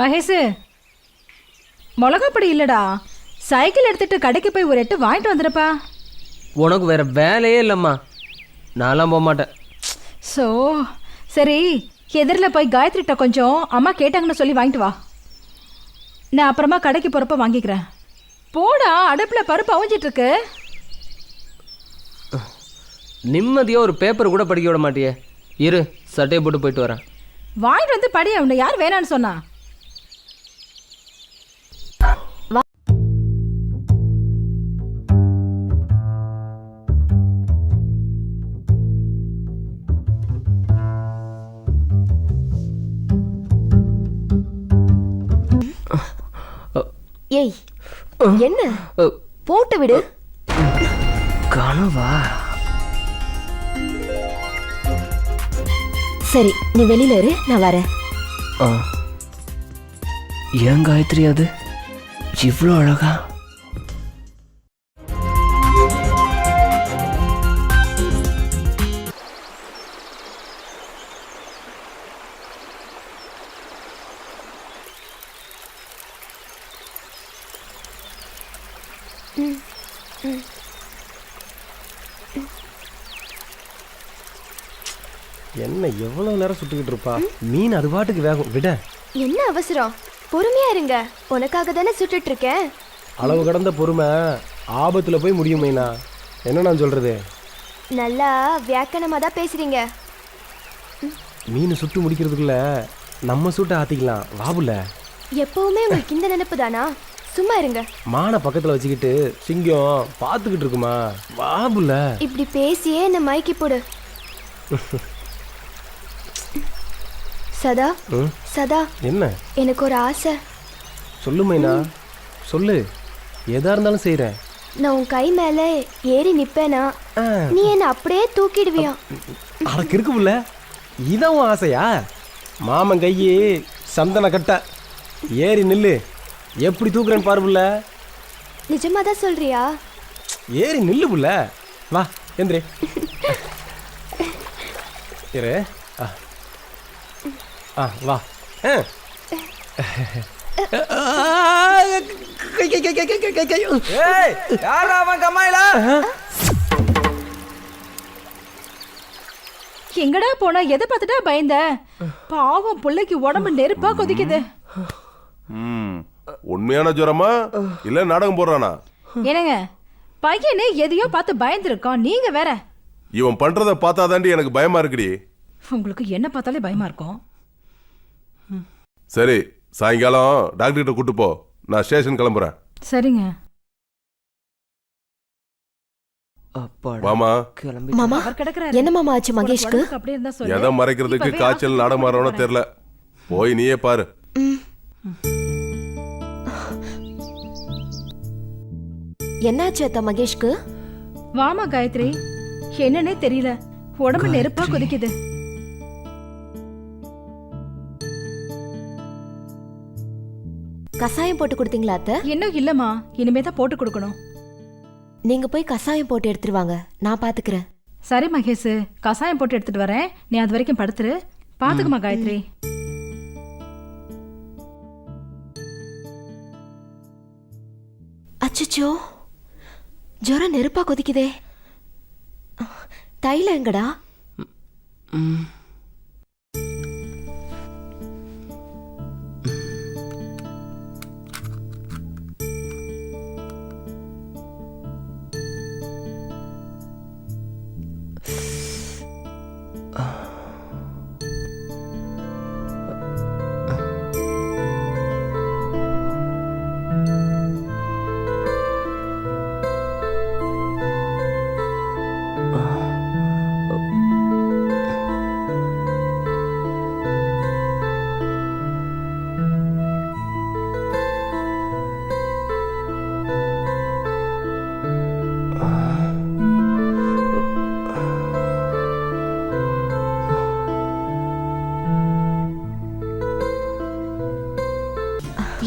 மகேஷ் மிளகாப்பொடி இல்லடா. சைக்கிள் எடுத்துட்டு கடைக்கு போய் ஒரு எட்டு வாங்கிட்டு வந்துடுப்பா. உனக்கு வேற வேலையே இல்லைம்மா. நான்லாம் போக மாட்டேன். ஸோ சரி எதிரில் போய் காயத்ரிட்ட கொஞ்சம் அம்மா கேட்டாங்கன்னு சொல்லி வாங்கிட்டு வா. நான் அப்புறமா கடைக்கு போகிறப்ப வாங்கிக்கிறேன். போடா அடுப்பில் பருப்பு அவிஞ்சிட்டு இருக்கு நிம்மதியாக ஒரு பேப்பர் கூட படிக்க விட மாட்டியே. இரு சட்டையை போட்டு போயிட்டு வரேன். வாங்கிட்டு வந்து படி அவனை யார் வேணான்னு சொன்னா? என்ன? போட்டு விடு. கனவா? சரி நீ வெளியில இரு நான் வரேன். ஏன் காயத்ரி அது? இவ்வளோ அழகா. என்ன எவ்வளவு நேரம் சுட்டுக்கிட்டு இருப்பா? மீன் அது பாட்டுக்கு வேகும். விட. என்ன அவசரம்? பொறுமையா இருங்க. உனக்காக தானே சுட்டுட்டு இருக்கேன். அளவு கடந்த பொறுமை ஆபத்துல போய் முடியும் மைனா. என்ன நான் சொல்றது? நல்லா வியாக்கணமா தான் பேசுறீங்க. மீன் சுட்டு முடிக்கிறதுக்குள்ள நம்ம சுட்டு ஆத்திக்கலாம். வாபுல எப்பவுமே உங்களுக்கு இந்த நினைப்பு தானா? சும்மா இருங்க. மானை பக்கத்துல வச்சுக்கிட்டு சிங்கம் பார்த்துக்கிட்டு இருக்குமா? வாபுல இப்படி பேசியே என்ன மயக்கி போடு. சதா சதா என்ன? எனக்கு ஒரு ஆசை. சொல்லு மைனா. சொல்லு. எதா இருந்தாலும் செய்றேன். நான் உன் கை மேல ஏறி நிப்பேனா? நீ என்ன அப்படியே தூக்கிடுவியா? அடக்கு இருக்கு புள்ள. இதான் உன் ஆசையா? மாமன் கையி சந்தன கட்ட. ஏறி நில்லு. எப்படி தூக்குறேன்னு பாரு புள்ள. நிஜமா தான் சொல்றியா? ஏறி நில்லு புள்ள. வா எந்திரி. இரு. ஆ. ஆ வா. ஆ. கை, கை, கை, கை, கை, கை, கை, கை. ஏய் யாரா அவன் கம்மாயில? எங்கடா போனா எதை பார்த்துட்டா பயந்த? பாவம் பிள்ளைக்கு உடம்பு நெருப்பா கொதிக்குது. ம். உண்மையான ஜுரமா? இல்ல நாடகம் போடுறானா? என்னங்க? பையனே எதையோ பார்த்து பயந்துருக்கான். நீங்க வேற. இவன் பண்றத பார்த்தாதாண்டி எனக்கு பயமா இருக்குடி. உங்களுக்கு என்ன பார்த்தாலே பயமா இருக்கும்? சரி சாயங்காலம் டாக்டர் கிட்ட கூட்டு போ. நான் ஸ்டேஷன் கிளம்புறேன். சரிங்க. மாமா என்ன மாமா ஆச்சு மகேஷ்க்கு? உடம்புக்கு அப்படியே இருந்தா சொல்லு. எதை மறைக்கிறதுக்கு காய்ச்சல் hospital நாடகம் மாறவனோ கூட்டிட்டு தெரியல. போய் நீயே பாரு. என்னாச்சு அத்தா மகேஷ்க்கு? வாமா காயத்ரி. என்னன்னே தெரியல. உடம்பு நெருப்பா கொதிக்குது. கசாயம் போட்டு கொடுத்தீங்களா அத்தை? இன்னும் இல்லம்மா. இனிமே தான் போட்டு கொடுக்கணும். நீங்க போய் கசாயம் போட்டு எடுத்துட்டு வாங்க. நான் பாத்துக்கிறேன். சரி மகேஷ். கசாயம் போட்டு எடுத்துட்டு வரேன். நீ அது வரைக்கும் படுத்துரு. பாத்துக்குமா காயத்ரி. அச்சச்சோ. ஜுரம் நெருப்பா கொதிக்குதே. தைலம் எங்கடா?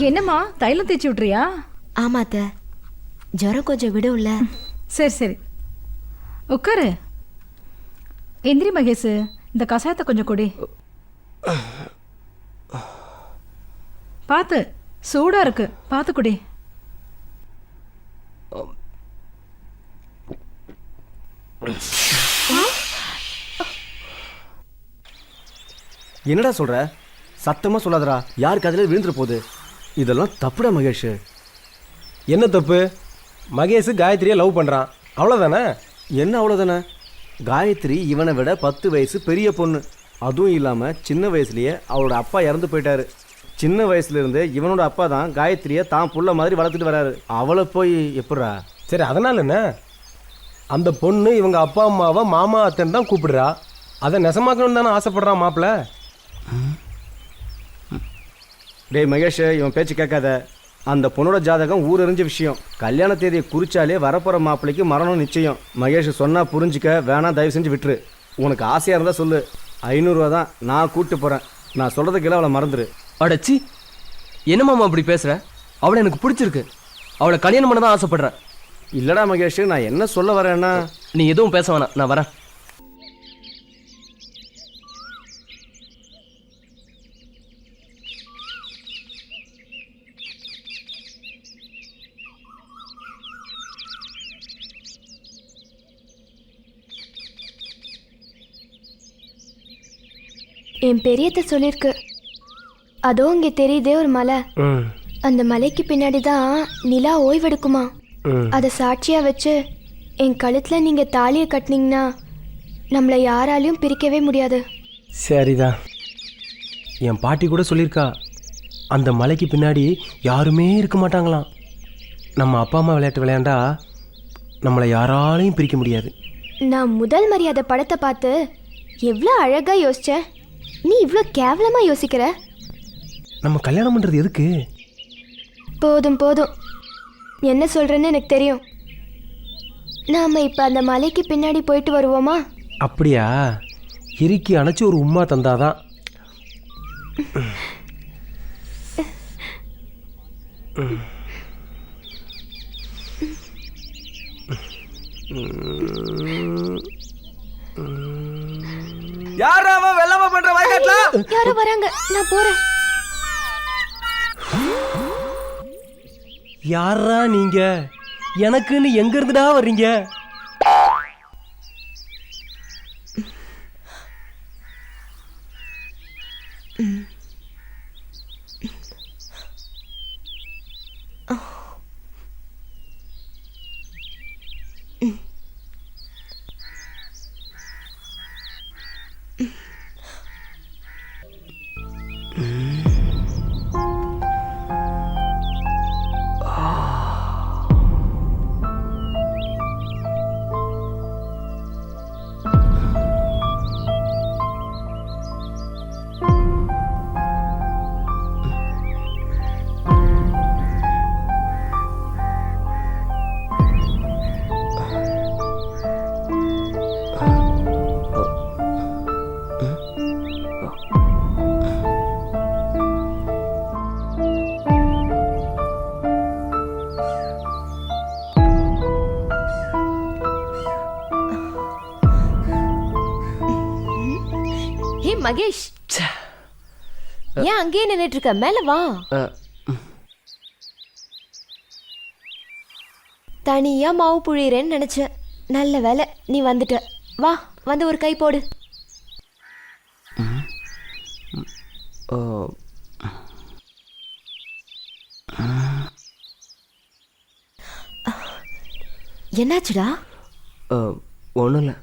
என்னம்மா? தைலம் தேய்ச்சி விட்றியா ஆமா அத்தை ஜுரம் கொஞ்சம் விடும்ல. சரி சரி. உட்காரு எந்திரி மகேஷ் இந்த கசாயத்தை கொஞ்சம் கொடி. பார்த்து சூடா இருக்கு. பார்த்து குடி. என்னடா சொல்ற? சத்தமா சொல்லாதடா. யார் கதையில விழுந்துற போகுது? இதெல்லாம் தப்புடா மகேஷ். என்ன தப்பு? மகேஷ் காயத்ரியை லவ் பண்ணுறான் அவ்வளோதானே என்ன அவ்வளோதானே காயத்ரி இவனை விட பத்து வயசு பெரிய பொண்ணு. அதுவும் இல்லாமல் சின்ன வயசுலயே அவளோட அப்பா இறந்து போயிட்டாரு. சின்ன வயசுல இருந்து இவனோட அப்பா தான் காயத்ரியை தான் புள்ள மாதிரி வளர்த்துட்டு வராரு. அவளை போய் எப்படிடா சரி அதனால என்ன? அந்த பொண்ணு இவங்க அப்பா அம்மாவை மாமா அத்தன் தான் கூப்பிடுறா. அதை நெசமாக்கணும்னு தானே ஆசைப்படுறான் மாப்பிள்ள? டேய் மகேஷ் இவன் பேச்சு கேட்காத. அந்த பொண்ணோட ஜாதகம் ஊர் விஷயம். கல்யாண தேதியை குறிச்சாலே வரப்போற மாப்பிள்ளைக்கு மரணம் நிச்சயம். மகேஷ் சொன்னா புரிஞ்சுக்க வேணாம் தயவு செஞ்சு விட்டுரு. உனக்கு ஆசையா இருந்தா சொல்லு. ஐநூறுரூவா தான் நான் கூப்பிட்டு போறேன். நான் சொல்றதுக்கு அவளை மறந்துரு. அடச்சி என்னமாமா அப்படி பேசுற? அவளை எனக்கு பிடிச்சிருக்கு. அவளை கல்யாணம் பண்ண தான் ஆசைப்படுறேன். இல்லடா மகேஷ் நான் என்ன சொல்ல வரேன்னா? நீ எதுவும் பேச வேணாம். நான் வரேன். என் பெரியத்த சொல்லியிருக்கு அதோ இங்கே தெரியுதே ஒரு மலை. அந்த மலைக்கு பின்னாடி தான் நிலா ஓய்வெடுக்குமா? அதை சாட்சியாக வச்சு என் கழுத்தில் நீங்கள் தாலியை கட்டினீங்கன்னா நம்மளை யாராலையும் பிரிக்கவே முடியாது. சரிதான் என் பாட்டி கூட சொல்லியிருக்கா அந்த மலைக்கு பின்னாடி யாருமே இருக்க மாட்டாங்களாம். நம்ம அப்பா அம்மா விளையாட்டு விளையாண்டா நம்மளை யாராலையும் பிரிக்க முடியாது. நான் முதல் மரியாதை படத்தை பார்த்து எவ்வளோ அழகாக யோசிச்சேன். நீ இவ்வளோ கேவலமாக யோசிக்கிற? நம்ம கல்யாணம் பண்ணுறது எதுக்கு? போதும் போதும். என்ன சொல்கிறேன்னு எனக்கு தெரியும். நாம் இப்போ அந்த மலைக்கு பின்னாடி போயிட்டு வருவோமா? அப்படியா? இறுக்கி அணைச்சி ஒரு உம்மா தந்தாதான். யார் வயக்காட்டுல யாரோ வராங்க. நான் போகிறேன் யாரா நீங்க? எனக்குன்னு எங்க இருந்துடா வர்றீங்க? ஹே மகேஷ். ஏன் அங்கேயே நின்னுட்டு இருக்க மேல வா. தனியா மாவு புழியறேன்னு நினைச்சேன். நல்ல வேலை நீ வந்துட்ட. வா வந்து ஒரு கை போடு. ஓ, என்னாச்சுடா? ஒன்றும் இல்லை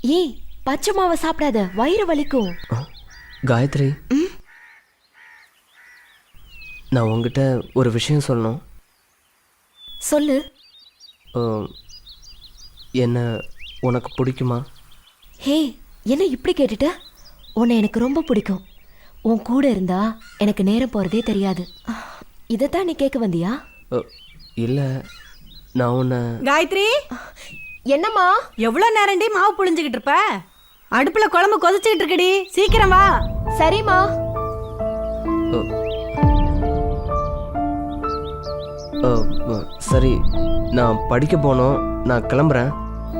ஏய் பச்சை மாவை சாப்பிடாத வயிறு வலிக்கும். காயத்ரி. நான் உங்ககிட்ட ஒரு விஷயம் சொல்லணும். சொல்லு. ஓ, என்ன உனக்கு பிடிக்குமா? ஹே என்ன இப்படி கேட்டுட்ட? உன்னை எனக்கு ரொம்ப பிடிக்கும். உன் கூட இருந்தா எனக்கு நேரம் போறதே தெரியாது. இதைத்தான் நீ கேட்க வந்தியா? இல்லை நான் உன்னை காயத்ரி? என்னம்மா? எவ்வளோ நேரண்டி மாவு புழிஞ்சுக்கிட்டு இருப்ப? அடுப்புல குழம்பு கொதிச்சுக்கிட்டு இருக்குடி. சீக்கிரம் வா. சரிம்மா. ஓ. ஓ, ஓ, சரி நான் படிக்க போனோம். நான் கிளம்புறேன்.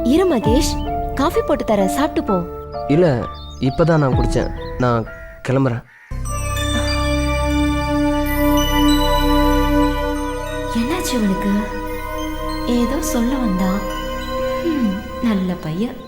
இரு மகேஷ் காஃபி போட்டு தரேன் சாப்பிட்டு போ. இல்லை இப்போ தான் நான் குடித்தேன் நான் கிளம்புறேன். என்னாச்சு அவனுக்கு ஏதோ சொல்ல வந்தான் நல்ல பையன்.